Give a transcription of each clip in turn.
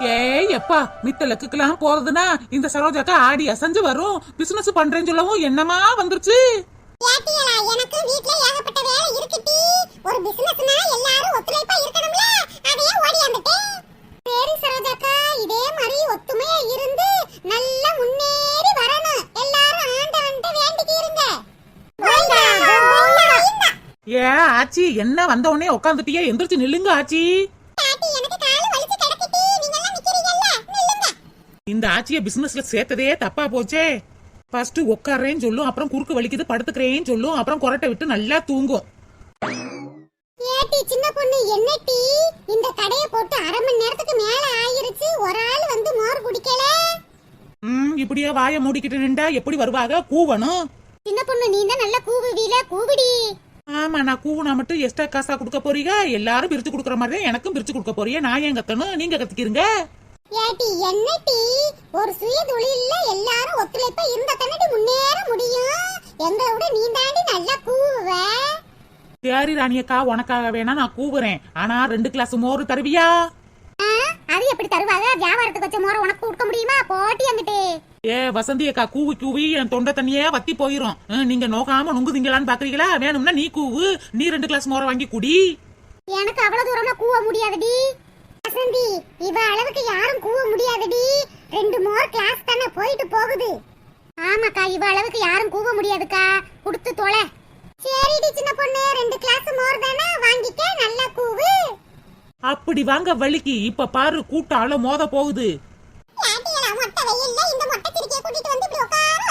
ஏய் எப்பா மித்த லக்குக்கெல்லாம் போறதுன்னா இந்த சரோஜாக்கா ஆடி அசைஞ்சு வரும். பிசினஸ் பண்றேன்னு சொல்லவும் என்னமா வந்துருச்சு? எனக்கு வீட்ல ஏகப்பட்ட வேலை இருக்குடி ஒரு பிசினஸ்னா எல்லாரும் ஒத்துழைப்பா இருக்கணும்ல? அதையே ஓடியாந்துட்டேன் சரி சரோஜாக்கா இதே மாதிரி ஒத்துமையா இருந்து நல்லா முன்னேறி வரணும். எல்லாரும் ஆண்டவன்ட்ட வேண்டிக்கி இருங்க. கோவிந்தா, கோவிந்தா. ஏ ஆச்சி என்ன வந்த உடனே உட்காந்துட்டியே எந்திரிச்சு நில்லுங்க ஆச்சி. எனக்கு காலு வலிச்சு கிடக்குடி. நீங்கெல்லாம் நிக்கிறீங்கல்ல, நில்லுங்க. இந்த ஆச்சிய பிசினஸ்ல சேர்த்ததே தப்பா போச்சே. ஃபர்ஸ்ட் உட்காரேன்னு சொல்லும் அப்புறம் குறுக்கு வலிக்குது படுத்துக்கிறேன்னு சொல்லும் அப்புறம் கொரட்டை விட்டு நல்லா தூங்கும். ஏட்டி, சின்ன பொண்ணு என்ன டீ? இந்த கடையை போட்டு அரை மணி நேரத்துக்கு மேல ஆயிருச்சு ஒரு ஆள் வந்து மோர் குடிக்கல. ம் இப்படியே வாயை மூடிக்கிட்டு நின்றா எப்படி வருவாங்க கூவணும். சின்ன பொண்ணு நீ தான் நல்லா கூவுவீல கூவிடி. ஆமா நான் கூவுனா மட்டும் எக்ஸ்ட்ரா காசா கொடுக்க போறீங்க? எல்லாரும் பிரிச்சு கொடுக்குற மாதிரி தான் எனக்கும் பிரிச்சு கொடுக்க போறீங்க. நான் ஏன் கத்தணும்? நீங்க கத்திக்கிறீங்க? ஏட்டி என்ன டீ ஒரு சுய தொழில்ல எல்லாரும் ஒத்துழைப்பா இருந்தா தானடி முன்னேற முடியும்? எங்களை விட நீ தாண்டி நல்லா கூவுவ. சரி ராணியக்கா உனக்காக வேணா நான் கூவுறேன். ஆனா ரெண்டு கிளாஸ் மோர் தருவியா? அது எப்படி தருவாங்க வியாபாரத்துக்கு வச்ச மோர உனக்கு கொடுக்க முடியுமா? போட்டி அங்கிட்டு. ஏ வசந்தி அக்கா கூவி கூவி என் தொண்டை தண்ணியே வத்தி போயிரும். நீங்க நோகாம நுங்குதீங்களான்னு பாக்குறீங்களா? வேணும்னா நீ கூவு. நீ ரெண்டு கிளாஸ் மோரை வாங்கி குடி. எனக்கு அவ்வளவு தூரமா கூவ முடியாதுடி. வசந்தி இவ அளவுக்கு யாரும் கூவ முடியாதுடி. ரெண்டு மோர் கிளாஸ் தானே போயிட்டு போகுது. ஆமாக்கா இவ அளவுக்கு யாரும் கூவ முடியாதுக்கா. கொடுத்து தொலை. சரிடி சின்ன பொண்ணு ரெண்டு கிளாஸ் மோர் தானே? வாங்கிக்க நல்லா கூவு. அப்படி வாங்க வலிக்கு இப்ப பாரு கூட்டால மோத போகுது. இந்த மொட்டை சிரிக்கைய கூட்டிட்டு வந்து இப்படி உட்கார?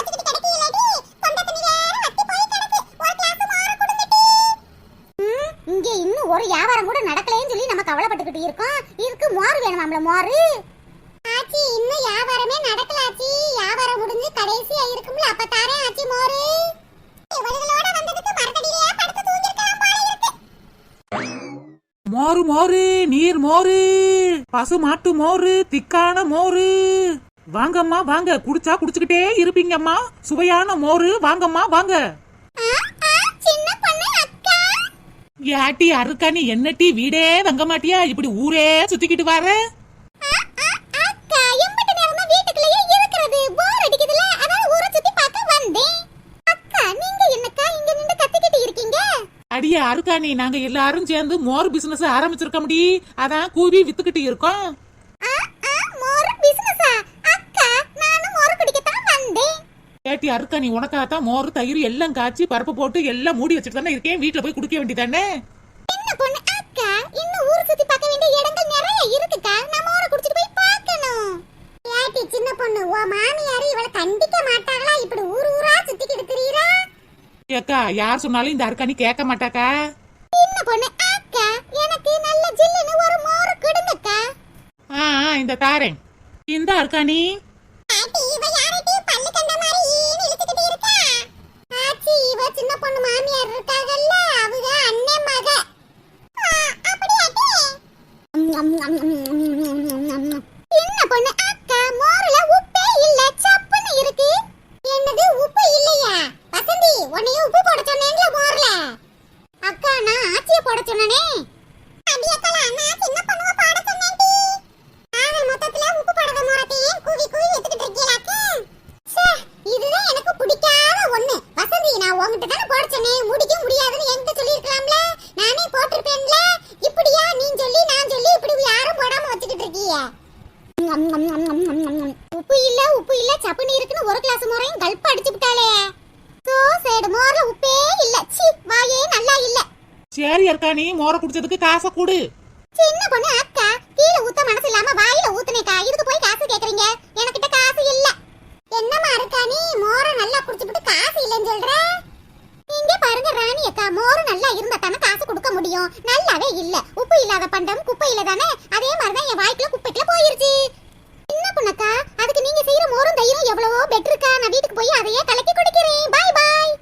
இங்க இன்னும் ஒரு வியாபாரம் கூட நடக்கலைன்னு சொல்லி நம்ம கவலைப்பட்டுக்கிட்டு இருக்கோம். இதுக்கு மோர் வேணுமாம்ல மோரு? ஆச்சி இன்னும் வியாபாரமே நடக்கல ஆச்சி. வியாபாரம் முடிஞ்சு கடைசியா இருக்கும்ல அப்ப தாரேன் ஆச்சி மோரு. இவளுகளோட வந்ததுக்கு மரத்தடியிலே படுத்து தூங்கிருக்கலாம் போல இருக்கு. மோரு மோரு நீர் மோரு. பசு மாட்டு மோரு திக்கான மோரு. வாங்கம்மா வாங்க. குடிச்சா குடிச்சுக்கிட்டே இருப்பீங்கம்மா. சுவையான மோரு. வாங்கம்மா வாங்க. ஏட்டி அருக்கா நீ என்னட்டி வீடே தங்க மாட்டியா? இப்படி ஊரே சுத்திக்கிட்டு வர? அடியே அருக்காணி நாங்க எல்லாரும் சேர்ந்து மோர் பிசினஸ் ஆரம்பிச்சிருக்க முடி. அதான் கூவி வித்துக்கிட்டு இருக்கோம் ஆ, ஆ, மோர் business-ஆ? அக்கா, நானும் மோர் குடிக்கத்தான் வந்தேன். ஏட்டி அருக்காணி உனக்காகத்தான் மோர் தயிர் எல்லாம் காய்ச்சி பருப்பு போட்டு எல்லாம் மூடி வச்சுட்டு தானே இருக்கேன். வீட்டுல போய் குடிக்க வேண்டியதானே? சின்ன பொண்ணு? அக்கா, இன்னும் ஊர் சுத்தி பார்க்க வேண்டிய இடங்கள் நிறைய இருக்குக்கா. நான் மோரை குடிச்சிட்டு போய் பார்க்கணும். ஏட்டி, சின்ன பொண்ணு, உன் மாமியாரு இவளை கண்டிக்க மாட்டாங்களா? இப்படி ஊர் ஊரா சுத்திக்கிட்டு திரியிறா? ஏக்கா யார் சொன்னாலும் இந்த அருக்காணி கேட்க மாட்டாக்கா. சின்ன பொண்ணு அக்கா, எனக்கு நல்ல ஜில்லுன்னு ஒரு மோர் கொடுங்கக்கா. ஆ, இந்த தாரேன். இந்த அருக்காணி சின்ன பொண்ணு மாமியார் இருக்காங்கல்ல அவங்க அண்ணே மக. ஆ, சின்ன பொண்ணு அக்கா, மோர்ல உப்பே இல்ல, சப்புன்னு இருக்கு. என்னது, உப்பு இல்லையா? வசந்தி, உன்னைய உப்பு போட சொன்னேன்ல மோர்ல. அக்கா, நான் ஆச்சிய போட சொன்னனே. அடி அக்காளா, நான் சின்ன பொண்ணுவ போட சொன்னேன்டி. ஆக மொத்தத்துல உப்பு போடாத மோரத்தையே கூவி கூவி வித்துக்கிட்டு இருக்கீங்களாக்கு? ச்சே, இதுதான் எனக்கு பிடிக்காத ஒண்ணு. வசந்தி, நான் உன்கிட்ட தானே போட சொன்னேன். முடிக்க முடியாதுன்னு என்கிட்ட சொல்லியிருக்கலாம்ல? நானே போட்டிருப்பேன்ல? இப்படியா நீ சொல்லி, நான் சொல்லி இப்படி யாரும் போடாம வச்சுக்கிட்டு இருக்கீங்க? உப்பு இல்ல உப்பு இல்ல சப்புனி இருக்குன்னு ஒரு கிளாஸ் மோரையும் கல்ப அடிச்சு விட்டாளே சோ சேடு மோர்ல உப்பே இல்ல சீ வாயே நல்லா இல்ல சரி அருக்காணி மோரை குடிச்சதுக்கு காசை கொடு சின்ன பொண்ணு அக்கா கீழே ஊத்த மனசு இல்லாம வாயில ஊத்துனேக்கா இதுக்கு போய் காசு கேக்குறீங்க எனக்கிட்ட காசு இல்ல என்னம்மா இருக்கா நீ மோர நல்லா குடிச்சுட்டு காசு இல்லைன்னு சொல்ற இங்க பாருங்க ராணி அக்கா மோரு நல்லா இருந்தா தானே காசு நல்லாவே இல்ல. உப்பு இல்லாத பண்டம் குப்பையில தானே? அதே மாதிரிதான் என் வாய்க்குள்ள குப்பைக்குள்ள போயிருச்சு. என்ன பண்ணக்கா? அதுக்கு நீங்க செய்யற மோரும் தயிரும் எவ்வளவோ பெட்டருக்கா நான் வீட்டுக்கு போய் அதையே கலக்கி குடிக்கிறேன். பாய் பாய்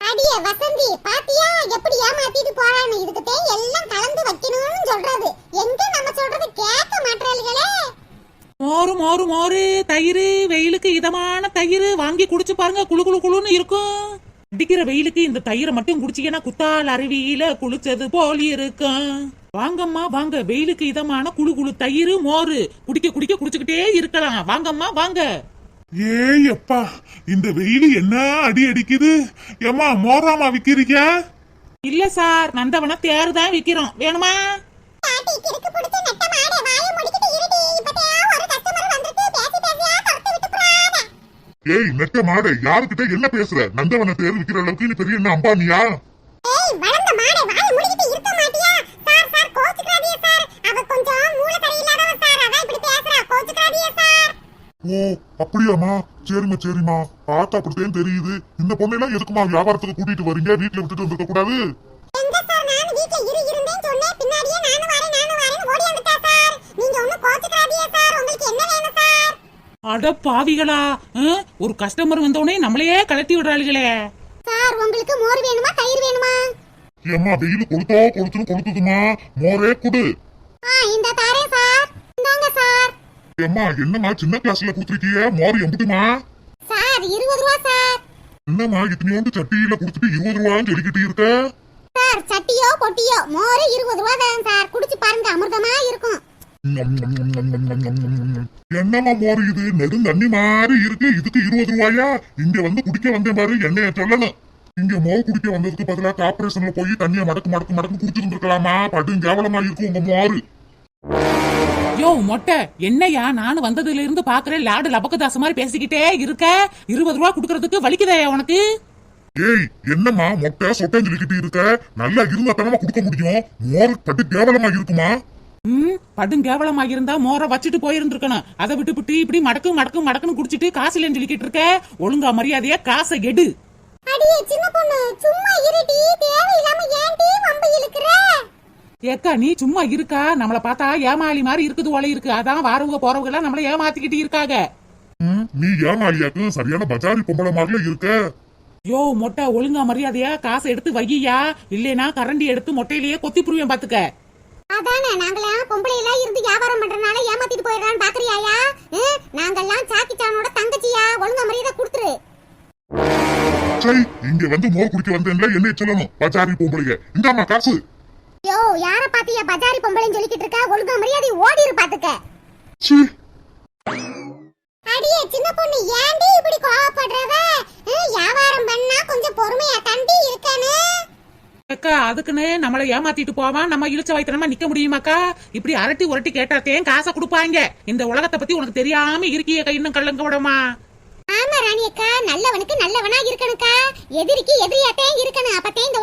அடிய வசந்தி பாத்தியா? எப்படி ஏமாத்திட்டு போறான்னு? இதுக்கிட்டே எல்லாம் கலந்து வைக்கணும்னு சொல்றது. எங்க நம்ம சொல்றது கேட்க மாட்டாளுகளே மோரு மோரு மோரு தயிர் வெயிலுக்கு இதமான தயிர். வாங்கி குடிச்சு பாருங்க. குளு குளு குளுன்னு இருக்கும். அடிக்கிற வெயிலுக்கு இந்த தயிரை மட்டும் குடிச்சீங்கன்னா குத்தால் அருவியில குளிச்சது போல் இருக்கும் வாங்கம்மா வாங்க. வெயிலுக்கு இதமான குளு குளு தயிர் மோரு குடிக்க குடிக்க குடிச்சுக்கிட்டே இருக்கலாம். வாங்கம்மா வாங்க. ஏய் அப்பா இந்த வெயில் என்ன அடி அடிக்குது? ஏமா மோராமா விக்கிறீங்க? இல்ல சார் நந்தவன தேர் தான் விக்கிறோம். வேணுமா? ஏய் நெட்ட மாடு யாருக்கிட்ட என்ன பேசுற? நந்தவன தேர் விக்கிற அளவுக்கு நீ பெரிய என்ன அம்பானியா? ஓ அப்படியாமா சரிம்மா சரிம்மா. பார்த்தா அப்படித்தான் தெரியுது. இந்த பொண்ணெல்லாம் எதுக்குமா வியாபாரத்துக்கு கூட்டிட்டு வரீங்க? வீட்டுல விட்டுட்டு வந்திருக்க கூடாது. அட பாவிகளா? ஒரு கஸ்டமர் வந்தோடனே நம்மளையே கலட்டி விடுறாளுகளே. சார் உங்களுக்கு மோர் வேணுமா தயிர் வேணுமா? ஏம்மா வெயில் கொளுத்தோ கொளுத்துன்னு கொளுத்துதுமா மோரே குடு. ஆ இந்த தாரேன் சார். இந்தாங்க சார். ஏம்மா என்னம்மா சின்ன கிளாஸ்ல கொடுத்துருக்கீங்க மோர் எம்பிட்டுமா சார் இருபது ரூபா சார். என்னம்மா இத்தனையோண்டு சட்டியில கொடுத்துட்டு இருபது ரூபான்னு சொல்லிக்கிட்டு இருக்க? சார் சட்டியோ பொட்டியோ மோர் இருபது ரூபா தான் சார். குடிச்சு பாருங்க அமிர்தமா இருக்கும். என்னம்மா மோர் இது? நெடும் தண்ணி மாதிரி இருக்கு. இதுக்கு இருபது ரூபாயா? இங்க வந்து குடிக்க வந்தேன் பாரு. என்னைய சொல்லணும். இங்க மோர் குடிக்க வந்ததுக்கு பதிலா கார்பரேஷன்ல போய் தண்ணிய மடக்கு மடக்கு மடக்கு குடிச்சிட்டு இருக்கலாமா படும் கேவலமா இருக்கும் உங்க மோரு. யோ மொட்டை. என்னையா? நானும் வந்ததுல இருந்து பாக்குறேன் லாடு லபக்கதாச மாதிரி பேசிக்கிட்டே இருக்க. இருபது ரூபா குடுக்கறதுக்கு வலிக்குதே உனக்கு? ஏய் என்னம்மா மொட்டை சொட்டன்னு சொல்லிக்கிட்டு இருக்க? நல்லா இருந்தா தானமா கொடுக்க முடியும். மோர் பட்டு கேவலமா இருக்குமா? ம் படும் கேவலமா இருந்தா மோர வச்சுட்டு போயிருந்திருக்கணும். அதை விட்டு விட்டு இப்படி மடக்கு மடக்கு மடக்குன்னு குடிச்சிட்டு காசு இல்லைன்னு சொல்லிக்கிட்டு இருக்க. ஒழுங்கா மரியாதையா காசை எடு. அடியே சின்ன பொண்ணு சும்மா இருடி. தேவையில்லாம ஏன்டி வம்பு இழுக்கிற? ஏக்கா நீ சும்மா இருக்கா? நம்மள பார்த்தா ஏமாளி மாதிரி இருக்குது ஒலை இருக்கு. அதான் வாரவங்க போறவங்க எல்லாம் நம்மள ஏமாத்திக்கிட்டு இருக்காங்க. ம், நீ ஏமாளியாக்கும் சரியான பஜாரி பொம்பளை மாதிரில இருக்க. யோ மொட்டை ஒழுங்கா மரியாதையா காசை எடுத்து வையா இல்லைனா கரண்டி எடுத்து மொட்டையிலேயே கொத்தி புரிவேன் பாத்துக்க. அதானே நாங்களாம் பொம்பளை எல்லாம் இருந்து வியாபாரம் பண்றனால ஏமாத்திட்டு போயிடறான்னு பாக்குறியாயா நாங்கெல்லாம் சாக்கிச்சானோட தங்கச்சியா? ஒழுங்கா மரியாதை கொடுத்துரு. சரி இங்க வந்து மோர் குடிக்க வந்தேன்ல என்னைய சொல்லணும். பஜாரி பொம்பளைங்க. இந்தாம்மா காசு. யோ யார பாத்தியா பஜாரி பொம்பளைன்னு சொல்லிக்கிட்டு இருக்க? ஒழுங்கா மரியாதை ஓடிரு பாத்துக்க. சீ. அடியே சின்ன பொண்ணு ஏன்டி இப்படி கோவப்படுறவ? வியாபாரம் பண்ணா கொஞ்சம் பொறுமையா தண்டி இருக்கணும் அக்கா அதுக்குன்னு நம்மள ஏமாத்திட்டு போவான். நம்ம இழுச்ச வைத்தனமா நிக்க முடியுமாக்கா? இப்படி அரட்டி உரட்டி கேட்டாத்தேன் காசை கொடுப்பாங்க. இந்த உலகத்தை பத்தி உனக்கு தெரியாம இருக்கிய இன்னும் கள்ளங்க விடமா ஆமா ராணி அக்கா நல்லவனுக்கு நல்லவனா இருக்கணுக்கா. எதிரிக்கு எதிரியாத்தே இருக்கணும். அப்பத்தே இந்த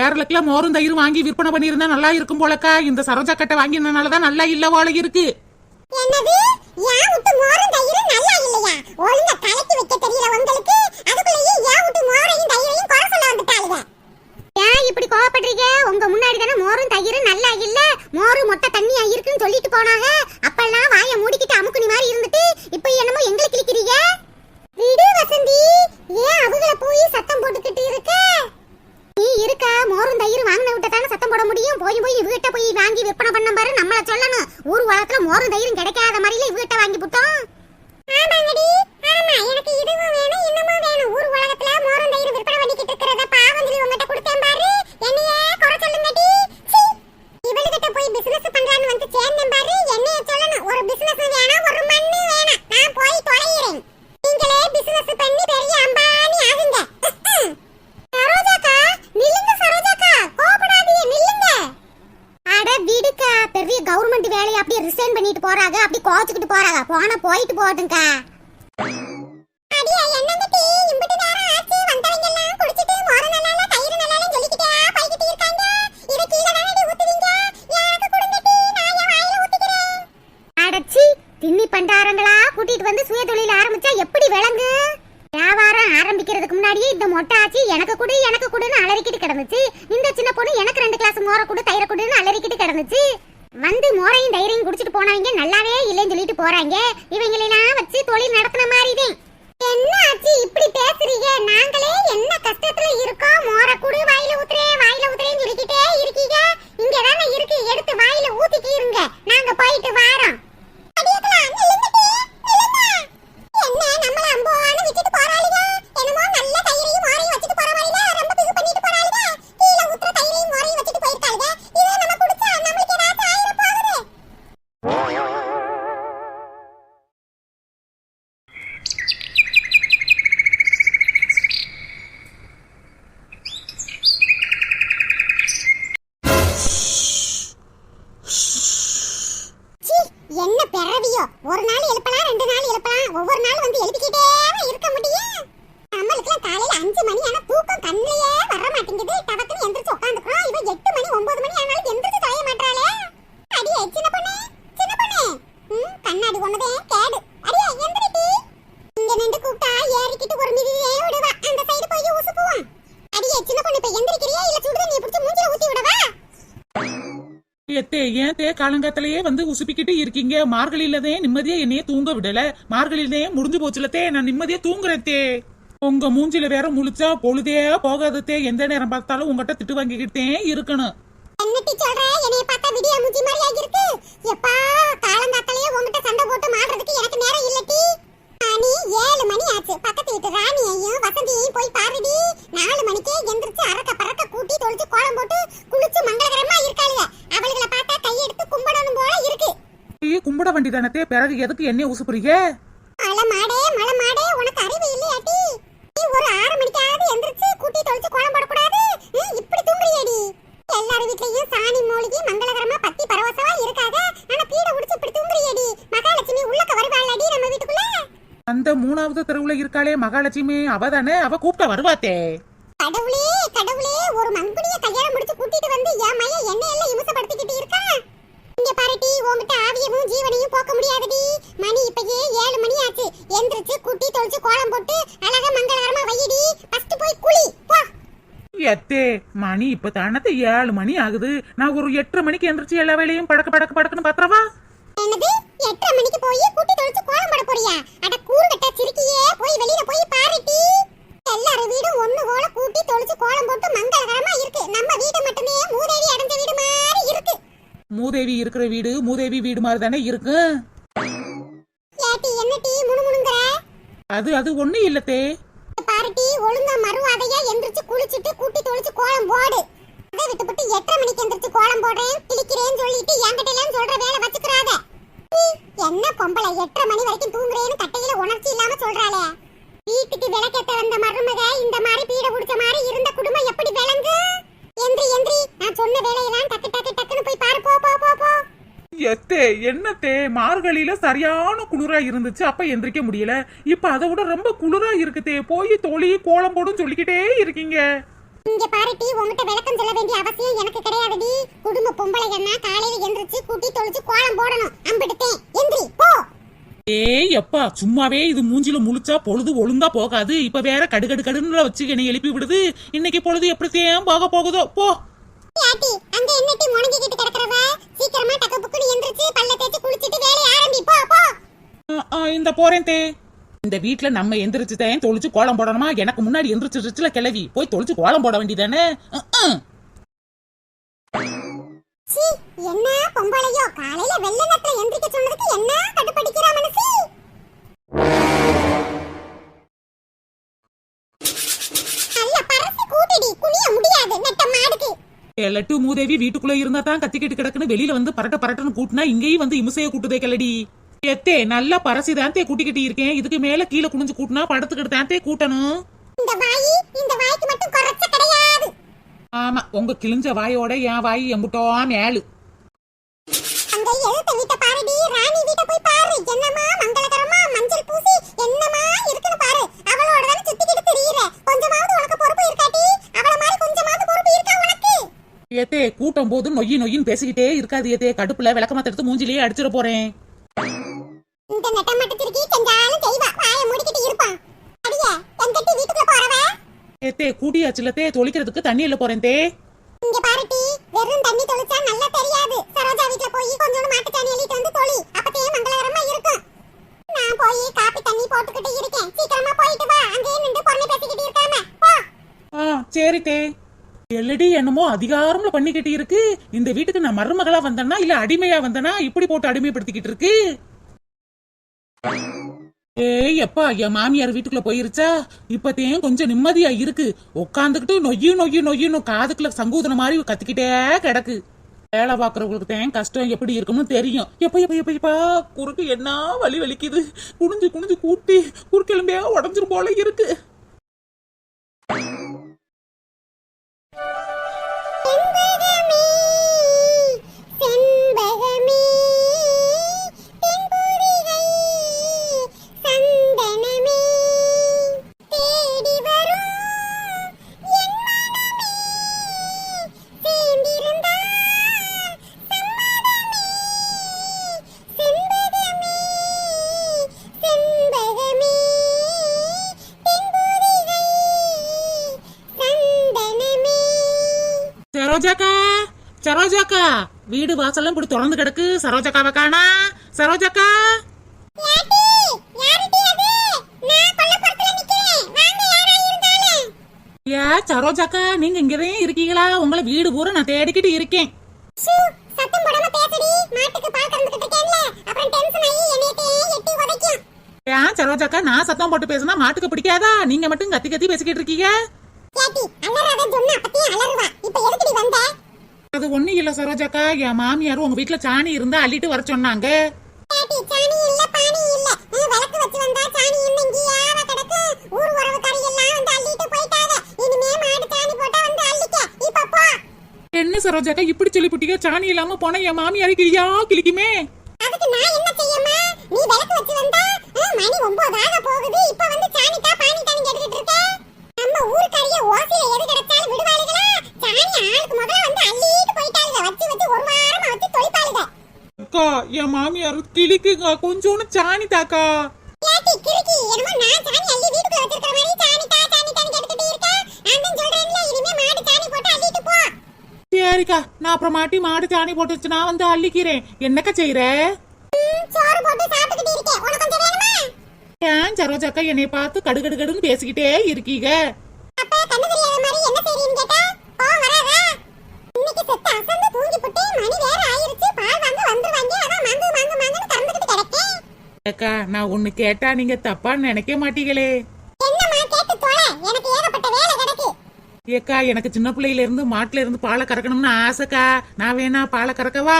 வேற லக்கில மோரும் தயிரும் வாங்கி விற்பனை பண்ணியிருந்தா நல்லா இருக்கும் போலக்கா. இந்த சரோஜா கட்டை வாங்கினதுனாலதான் நல்லா இல்ல போல இருக்கு என்னது யா விட்டு மோரும் தயிரும் நல்லா இல்லையா ஒழுங்கா கலக்கி வைக்க தெரியல உங்களுக்கு அதுக்குள்ளேயே யா விட்டு மோரையும் தயிரையும் குறை சொல்ல வந்துட்டாளுங்க ஏன் இப்படி கோவப்படுறீங்க உங்க முன்னாடி தானே மோரும் தயிரும் நல்லா இல்ல மோரு மொட்டை தண்ணியா இருக்குன்னு சொல்லிட்டு போனாங்க அப்பெல்லாம் வாயை மூடிக்கிட்டு அமுக்குனி மாதிரி இருந்துட்டு இப்போ என்னமோ எங்களை கிழிக்கிறீங்க விடு வசந்தி ஏன் அவங்கள போய் சத்தம் போட்டுக்கிட்டு இருக்க நீ இருக்கா மோரும் தயிர் வாங்கின விட்ட தானே சத்தம் போட முடியும் போய் போய் இவகிட்ட போய் வாங்கி விற்பனை பண்ண பாரு நம்மள சொல்லணும் ஊர் உலகத்துல மோரும் தயிரும் கிடைக்காத மாதிரில இவகிட்ட வாங்கி புட்டோம் ஆமாங்கடி ஆமா எனக்கு இதுவும் வேணும் இன்னமும் வேணும் ஊர் உலகத்துல மோரும் தயிர் விற்பனை பண்ணிக்கிட்டு இருக்கிறத பாவம் சொல்லி உங்ககிட்ட கொடுத்தேன் பாரு என்னையே குறை சொல்லுங்கடி சீ. இவளுகிட்ட போய் பிசினஸ் பண்றான்னு வந்து சேர்ந்தேன் பாரு என்னைய சொல்லணும் ஒரு பிசினஸ் வேணாம் ஒரு மண்ணு வேணாம் நான் போய் தொலைகிறேன் நீங்களே பிசினஸ் பண்ணி பெரிய அம்பானி ஆகுங்க சரோஜாக்கா நில்லுங்க சரோஜாக்கா கோபப்படாதீங்க நில்லுங்க அட விடுக்கா பெரிய கவர்மெண்ட் வேலையை அப்படியே ரிசைன் பண்ணிட்டு போறாங்க. அப்படி கோச்சுக்கிட்டு போறாங்க. போன போயிட்டு போட்டுங்கக்கா அடியா என்னங்க டீ. இம்புட்டு நேரம் திண்ணி பண்டாரங்களா கூட்டிட்டு வந்து சுய தொழில் ஆரம்பிச்சா எப்படி விளங்கு? வியாபாரம் ஆரம்பிக்கிறதுக்கு முன்னாடியே இந்த மொட்டை ஆச்சு. எனக்கு கொடு எனக்கு கொடுன்னு அலறிக்கிட்டு கிடந்துச்சு. இந்த சின்ன பொண்ணு எனக்கு ரெண்டு கிளாஸ் மோர கொடு தயிர கொடுன்னு அலறிக்கிட்டு கிடந்துச்சு. வந்து மோரையும் தைரியம் குடிச்சிட்டு போனவங்க நல்லாவே இல்லைன்னு சொல்லிட்டு போறாங்க. இவங்களெல்லாம் வச்சு தொழில் நடத்தின மாதிரி தான் என்ன ஆச்சு இப்படி பேசுறீங்க? நாங்களே என்ன கஷ்டத்துல இருக்கோம்? மோரை குடு வாயில ஊத்துற எத்தே காலங்காத்திலேயே வந்து உசுப்பிக்கிட்டு இருக்கீங்க. மார்கழியிலதே நிம்மதியா என்னைய தூங்க விடல. மார்கழியிலே முடிஞ்சு போச்சுலத்தே நான் நிம்மதியா தூங்குறேன் உங்க மூஞ்சில வேற முழிச்சா பொழுதே போகாதத்தே. எந்த நேரம் பார்த்தாலும் உங்ககிட்ட திட்டு வாங்கிக்கிட்டே இருக்கணும். என்னட்டி சொல்ற? என்னைய பார்த்தா விடிய மூஞ்சி மாதிரியா இருக்கு எப்பா காலங்காத்தாலேயே உன்கிட்ட சண்டை போட்டு மாடுறதுக்கு எனக்கு நேரம் இல்லட்டி. மணி ஏழு மணி ஆச்சு. பக்கத்து வீட்டு ராணியையும் வசந்தியையும் போய் பாருடி. நாலு மணிக்கே எந்திரிச்சு அரக்க பறக்க கூட்டி தொளிச்சு கோலம் போட்டு குளிச்சு மங்களகரமா இருக்காளுங்க அவளுகளை பார்த்தா கையெடுத்து கும்பிடணும் போல இருக்கு ஐயே, கும்பிட வேண்டியதானத்தே பிறகு எதுக்கு என்னைய உசுப்புறீங்க? மலை மாடே மலை மாடே உனக்கு அறிவு இல்லையாட்டி நீ ஒரு ஆறு மணிக்காவது எந்திரிச்சு கூட்டி தொளிச்சு கோலம் போடக்கூடாது. இப்படி தூங்குறியடி. எல்லார் வீட்லயும் சாணி மூலிகை மங்களகரமா பத்தி பரவசமா இருக்காத. ஆனா பீட உடிச்சு இப்படி தூங்குறியடி. மகாலட்சுமி உள்ளக்க வருவாளடி நம்ம வீட்டுக்குள்ள? அந்த மூணாவது தெருவுல இருக்காளே மகாலட்சுமி அவ தானே அவ கூப்பிட்ட வருவாத்தே. எத்தே மணி இப்ப தானத்தை ஏழு மணி ஆகுது. நான் ஒரு எட்டரை மணிக்கு எந்திரிச்சு எல்லா வேலையும் படக்கு படக்கு படக்குன்னு பாத்துறவா? என்னது? எட்டரை மணிக்கு போய் குட்டி தொளிச்சு கோலம் போட போறியா? அட கூறுகட்ட சிரிக்கியே போய் வெளியில போய் பாருடி. எல்லாரும் வீடும் ஒண்ணு போல கூட்டி தொளிச்சு கோலம் போட்டு மங்களகரமா இருக்கு. நம்ம வீடு மட்டுமே மூதேவி அடைஞ்ச வீடு மாதிரி இருக்கு. மூதேவி இருக்கிற வீடு மூதேவி வீடு மாதிரி தானே இருக்கும் ஏட்டி என்ன டீ முணுமுணுங்கற? அது அது ஒண்ணு இல்லத்தே. அரட்டி ஒழுங்கா மறுவாதையா எந்திரிச்சு குளிச்சிட்டு கூட்டி தொளிச்சு கோலம் போடு. அதை விட்டுப்பட்டு எட்டரை மணிக்கு எந்திரிச்சு கோலம் போடுறேன் கிளிக்கிறேன்னு சொல்லிட்டு என்கிட்ட சொல்ற வேலை வச்சுக்கிறாத. என்ன பொம்பளை எட்டரை மணி வரைக்கும் தூங்குறேன்னு கட்டையில உணர்ச்சி இல்லாம சொல்றாளே. வீட்டுக்கு விளக்கேத்த வந்த மருமக இந்த மாதிரி பீட குடிச்ச மாதிரி இருந்த குடும்பம் எப்படி விளங்கு? எந்திரி எந்திரி நான் சொன்ன வேலையெல்லாம் டக்கு டக்கு டக்குன்னு போய் பாரு போ போ போ போ. எத்தே என்னத்தே மார்கழியில சரியான குளிரா இருந்துச்சு. அப்ப எந்திரிக்க முடியல. இப்ப அதை விட ரொம்ப குளிரா இருக்குதே போய் தொழி கோலம் போடும் சொல்லிக்கிட்டே இருக்கீங்க. இங்க பாருட்டி உன்கிட்ட விளக்கம் சொல்ல வேண்டிய அவசியம் எனக்கு கிடையாதுடி. குடும்ப பொம்பளைகள்னா காலையில எந்திரிச்சு கூட்டி தொளிச்சு கோலம் போடணும். அம்பிடுத்தேன் எந்திரி போ. ஏய் அப்பா சும்மாவே இது மூஞ்சில முழிச்சா பொழுது ஒழுங்கா போகாது. இப்ப வேற கடுகடு கடுன்னு வச்சு என்னை எழுப்பி விடுது. இன்னைக்கு பொழுது எப்படித்தான் போக போகுதோ? போ. யாட்டி அங்க என்னட்டி முணங்கிக்கிட்டு கிடக்குறவ? சீக்கிரமா டக்கு புக்குன்னு எந்திரிச்சு பல்ல தேய்ச்சு குளிச்சிட்டு வேலைய ஆரம்பி போ போ. இந்த போறேன் தே. இந்த வீட்ல நம்ம எந்திரிச்சு தான் தொளிச்சு கோலம் போடணுமா? எனக்கு முன்னாடி எந்திரிச்சிருச்சுல கிளவி போய் தொளிச்சு கோலம் போட வேண்டியதானே? என்ன பொம்பளையோ? காலையில வெள்ள நேரத்துல எந்திரிக்க சொன்னதுக்கு என்ன கடுப்படிக்கிற மனசு? லட்டு மூதேவி வீட்டுக்குள்ள இருந்தா தான் கத்திக்கிட்டு கிடக்குன்னு வெளியில வந்து பரட்ட பரட்டன்னு கூட்டினா இங்கேயும் வந்து இமுசைய கூட்டுதே கிளடி. எத்தே நல்லா பரசி தான் தே கூட்டிக்கிட்டு இருக்கேன். இதுக்கு மேல கீழே குனிஞ்சு கூட்டினா படுத்துக்கிட்டு தான் தே கூட்டணும் ஆமா உங்க கிழிஞ்ச வாயோட என் வாய் எம்புட்டோ மேலு. போது நொய்யி நொய்யின்னு பேசிக்கிட்டே இருக்காது ஏத்தே கடுப்புல விளக்கமாத்த எடுத்து மூஞ்சிலேயே அடிச்சிட போறேன். இந்த நெட்ட மட்டத்திற்கு செஞ்சாலும் செய்வா. வாயை மூடிக்கிட்டு இருப்பான். அடிய எங்கிட்ட வீட்டுக்குள்ள போறவ? ஏத்தே கூடியாச்சுலத்தே தொளிக்கிறதுக்கு தண்ணி இல்ல போறேன் தே. இங்க பாருட்டி வெறும் தண்ணி தொளிச்சா நல்லா தெரியாது. சரோஜா வீட்ல போய் கொஞ்சோண்டு மாட்டு தண்ணி அள்ளிட்டு வந்து தொளி. அப்பதே மங்களகரமா இருக்கும். நான் போய் காப்பி தண்ணி போட்டுக்கிட்டு இருக்கேன். சீக்கிரமா போயிட்டு வா. அங்கேயே நின்று பொண்ணு பேசிக்கிட்டு இருக்காம. போ. ஆ சரி தே. எல்லடி என்னமோ அதிகாரம்ல பண்ணிக்கிட்டு இருக்கு இந்த வீட்டுக்கு நான் மருமகளா வந்தேன்னா இல்ல அடிமையா வந்தேனா இப்படி போட்டு அடிமைப்படுத்திக்கிட்டு இருக்கு? ஏய் எப்பா என் மாமியார் வீட்டுக்குள்ள போயிருச்சா? இப்பத்தையும் கொஞ்சம் நிம்மதியா இருக்கு. உட்காந்துக்கிட்டு நொய்யு நொய்யு நொய்யுன்னு காதுக்குள்ள சங்கூதன மாதிரி கத்திக்கிட்டே கிடக்கு. வேலை பாக்குறவங்களுக்கு தான் கஷ்டம் எப்படி இருக்கும்னு தெரியும். எப்ப எப்ப எப்ப எப்பா குறுக்கு என்ன வலி வலிக்குது? குனிஞ்சு குனிஞ்சு கூட்டி குறுக்கெலும்பே உடஞ்சிரும் போல இருக்கு. சரோஜாக்கா வீடு வாசல்லாம் இப்படி திறந்து கிடக்கு. சரோஜாக்காவை காணா. சரோஜாக்கா. ஏ சரோஜாக்கா நீங்க இங்கதான் இருக்கீங்களா? உங்களை வீடு பூரா நான் தேடிக்கிட்டு இருக்கேன். ஏன் சரோஜாக்கா நான் சத்தம் போட்டு பேசினா மாட்டுக்கு பிடிக்காதா? நீங்க மட்டும் கத்தி கத்தி பேசிக்கிட்டு இருக்கீங்க யாட்டி அலறாத சொன்னா அப்பத்தையும் அலறுவா இப்ப எதுக்குடி வந்த அது ஒண்ணு இல்ல சரோஜாக்கா. என் மாமியார் உங்க வீட்டுல சாணி இருந்தா அள்ளிட்டு வர சொன்னாங்க. என்ன சரோஜாக்கா இப்படி சொல்லி புட்டிங்க சாணி இல்லாம போனா என் மாமியாரு கிளியா கிளிக்குமே? இனிமே மாடு சாணி போட்டு அள்ளிட்டு போ. சரிக்கா நான் அப்புறம் மாட்டி மாடு சாணி போட்டுச்சு நான் வந்து அள்ளிக்கிறேன். என்னக்கா செய்யற ஏன் சரோஜாக்கா என்னை பார்த்து கடுகடுகடுன்னு பேசிக்கிட்டே இருக்கீங்க? தூங்கி போட்டு மணி வேற ஆயிருச்சு பால் வாங்க வந்துருவாங்க. அக்கா நான் ஒண்ணு கேட்டா நீங்க தப்பா நினைக்க மாட்டீங்களே. ஏக்கா எனக்கு சின்ன பிள்ளையில இருந்து மாட்டுல இருந்து பாலை கறக்கணும்னு ஆசைக்கா. நான் வேணா பாலை கறக்கவா?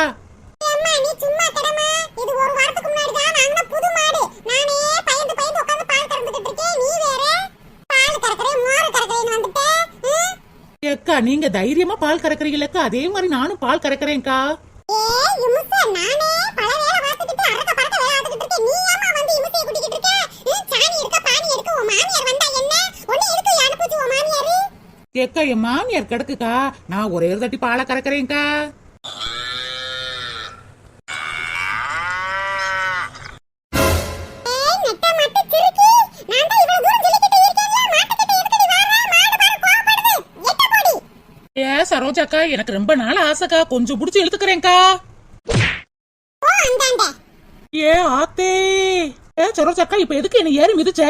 ஏக்கா நீங்க தைரியமா பால் கறக்குறீங்களக்கா. அதே மாதிரி நானும் பால் கறக்குறேன்க்கா. ஏக்கா என் மாமியார். கிடக்குக்கா. நான் ஒரே ஒரு தட்டி பாலை கறக்குறேன்க்கா. ஏ சரோஜாக்கா எனக்கு ரொம்ப நாள் ஆசைக்கா. கொஞ்சம் புடிச்சு இழுத்துக்கிறேன்க்கா. ஏ ஆத்தே. ஏ சரோஜாக்கா இப்ப எதுக்கு என்ன ஏறி மிதிச்ச?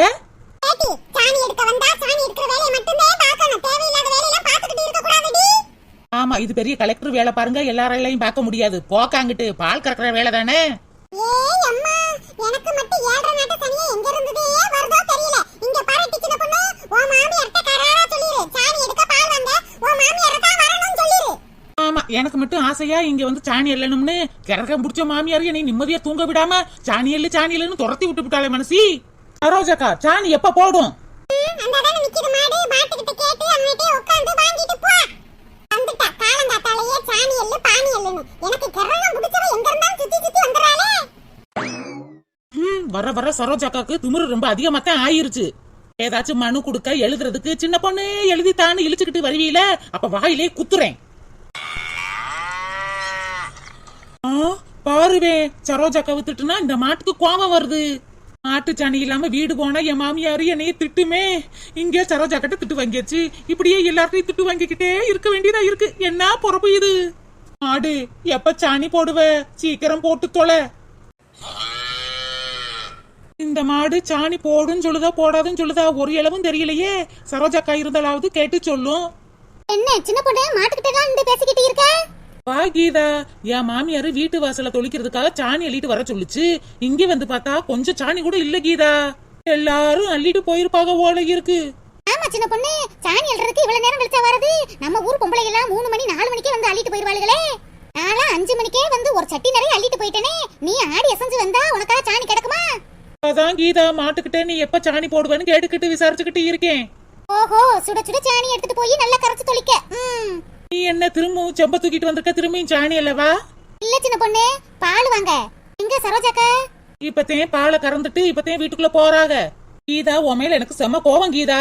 ஆமா இது பெரிய கலெக்டர் வேலை பாருங்க. எல்லாரையும் பார்க்க முடியாது. போக்காங்கிட்டு பால் கறக்குற வேலை தானே? எனக்கு மட்டும் ஆசையா இங்க வந்து சாணி எல்லணும்னு கிடக்கம் பிடிச்ச மாமியார் என்னை நிம்மதியா தூங்க விடாம சாணி எல்லு சாணி எல்லுன்னு துரத்தி விட்டு விட்டாளே மனசி. சரோஜாக்கா சாணி எப்ப போடும்? தானே வர வர சரோஜாக்காக்கு திமிரு ரொம்ப அதிகமாத்தான் ஆயிருச்சு. ஏதாச்சும் மனு கொடுக்க எழுதுறதுக்கு சின்ன பொண்ணு எழுதி தானு இழிச்சுக்கிட்டு வருவீல அப்ப வாயிலே குத்துறேன். பாருவே சரோஜாக்கா வித்துட்டுனா இந்த மாட்டுக்கு கோபம் வருது. மாட்டு சாணி இல்லாம வீடு போனா என் மாமியாரு என்னைய திட்டுமே. இங்க சரோஜா கிட்ட திட்டு வாங்கியாச்சு. இப்படியே எல்லார்ட்டையும் திட்டு வாங்கிக்கிட்டே இருக்க வேண்டியதா இருக்கு. என்ன பொறப்பு இது? மாடு எப்ப சாணி போடுவ? சீக்கிரம் போட்டு தொலை. இந்த மாடு சாணி போடுன்னு சொல்லுதா போடாதுன்னு சொல்லுதா ஒரு இளவும் தெரியலையே. சரோஜாக்கா இருந்தாலாவது கேட்டு சொல்லும். என்ன சின்ன பொண்ணு மாட்டுக்கிட்ட பேசிக்கிட்டு இருக்க? வா கீதா என் மாமியாரு வீட்டு வாசல தொளிக்கிறதுக்காக சாணி அள்ளிட்டு வர சொல்லுச்சு. இங்க வந்து பார்த்தா கொஞ்சம் சாணி கூட இல்ல கீதா. எல்லாரும் அள்ளிட்டு போயிருப்பாங்க ஓலை இருக்கு. ஆமா சின்ன பொண்ணு. சாணி அல்றதுக்கு இவ்வளவு நேரம் கழிச்சா வருது நம்ம ஊர் பொம்பளை எல்லாம் மூணு மணி நாலு மணிக்கே வந்து அள்ளிட்டு போயிருவாளுகளே. நாளா அஞ்சு மணிக்கே வந்து ஒரு சட்டி நிறைய அள்ளிட்டு போயிட்டேனே. நீ ஆடி அசைஞ்சு வந்தா உனக்காக சாணி கிடக்குமா? அதான் கீதா மாட்டுக்கிட்ட நீ எப்ப சாணி போடுவேன்னு கேட்டுக்கிட்டு விசாரிச்சுக்கிட்டு இருக்கேன். ஓஹோ சுட சுட சாணி எடுத்துட்டு போய் நல்லா கரைச்சு தொளிக்க. நீ என்ன திரும்பவும் செம்ப தூக்கிட்டு வந்திருக்க? திரும்பியும் சாணி அல்லவா? இல்ல சின்ன பொண்ணு. பால் வாங்க. எங்க சரோஜாக்கா இப்பத்தேன் பாலை கறந்துட்டு இப்பத்தேன் வீட்டுக்குள்ள போறாங்க. கீதா உன் மேல எனக்கு செம கோவம் கீதா.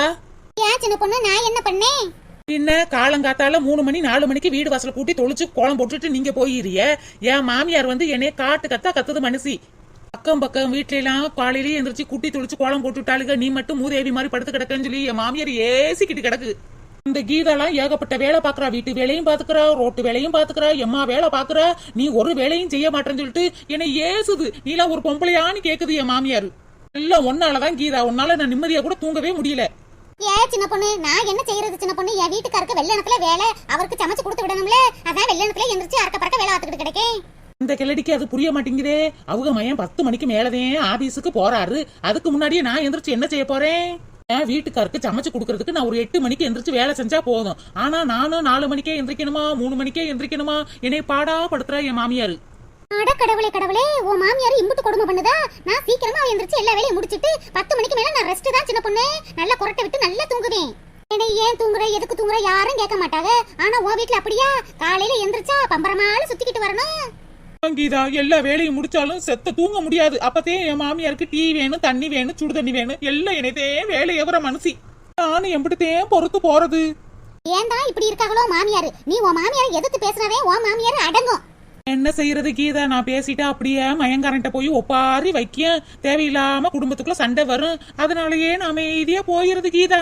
ஏன் சின்ன பொண்ணு? நான் என்ன பண்ணேன்? பின்ன காலங்காத்தால மூணு மணி நாலு மணிக்கு வீடு வாசல் கூட்டி தொளிச்சு கோலம் போட்டுட்டு நீங்க போயிரிய என் மாமியார் வந்து என்னைய காட்டு கத்தா கத்துது மனசி அக்கம் பக்கம் வீட்ல எல்லாம் காலையிலேயே எந்திரிச்சு குட்டி தொளிச்சு கோலம் போட்டுட்டாளுங்க நீ மட்டும் மூதேவி மாதிரி படுத்து கிடக்கன்னு சொல்லி என் மாமியார் ஏசிக்கிட்டு கிடக்கு. இந்த கீதாலாம் ஏகப்பட்ட வேலை பாக்குறா வீட்டு வேலையும் பாத்துக்கிறா ரோட்டு வேலையும் பாத்துக்கிறா எம்மா வேலை பாக்குறா நீ ஒரு வேலையும் செய்ய மாட்டேன்னு சொல்லிட்டு என்னை ஏசுது. நீலாம் ஒரு பொம்பளையான்னு கேக்குது என் மாமியார். எல்லாம் ஒன்னாலதான் கீதா. உன்னால நான் நிம்மதியா கூட தூங்கவே முடியல. ஏ சின்ன பொண்ணு நான் என்ன செய்யறது சின்ன பொண்ணு? என் வீட்டுக்காருக்கு வெள்ளனத்துல வேலை அவருக்கு சமைச்சு கொடுத்து விடணும்ல. அதான் வெள்ளனத்துல எந்திரிச்சு அறக்க பறக்க வேலை பார்த்துக்கிட்டு கிடைக்கேன் இந்த கிளடிக்கு அது புரிய மாட்டேங்குதே. அவங்க மையன் பத்து மணிக்கு மேலதான் ஆபீஸுக்கு போறாரு. அதுக்கு முன்னாடியே நான் எந்திரிச்சு என்ன செய்ய போறேன்? வீட்டுக்காருக்கு சமைச்சு கொடுக்கறதுக்கு நான் ஒரு எட்டு மணிக்கு எந்திரிச்சு வேலை செஞ்சா போதும். ஆனா நானும் நாலு மணிக்கே எந்திரிக்கணுமா? மூணு மணிக்கே எந்திரிக்கணுமா? என்னை பாடா படுத்துறா என் மாமியாரு. அட கடவுளே கடவுளே உன் மாமியார் இம்புட்டு கொடுமை பண்ணுதா? நான் சீக்கிரமா அவ எந்திரிச்சு எல்லா வேலையும் முடிச்சிட்டு பத்து மணிக்கு மேல நான் ரெஸ்ட் தான் சின்ன பொண்ணு. நல்லா குரட்டை விட்டு நல்லா தூங்குவேன். என்னை ஏன் தூங்குற எதுக்கு தூங்குற யாரும் கேட்க மாட்டாங்க. ஆனா உன் வீட்டுல அப்படியா? காலையில எந்திரிச்சா பம்பரமால சுத்திக்கிட்டு வரணும். கீதா எல்லா வேலையும் முடிச்சாலும் செத்த தூங்க முடியாது. அப்பத்தே என் மாமியாருக்கு டீ வேணும் தண்ணி வேணும் சுடு தண்ணி வேணும் எல்லாம் என்னதே வேலை எவர மனசி. நானும் எம்பிட்டுத்தேன் பொறுத்து போறது. ஏன் தான் இப்படி இருக்காங்களோ மாமியார்? நீ உன் மாமியார் எதிர்த்து பேசினவே உன் மாமியார் அடங்கும். என்ன செய்யறது கீதா? நான் பேசிட்டா அப்படியே மயங்காரன்ட்ட போய் ஒப்பாரி வைக்க தேவையில்லாம குடும்பத்துக்குள்ள சண்டை வரும். அதனாலயே நான் அமைதியா போயிறது கீதா.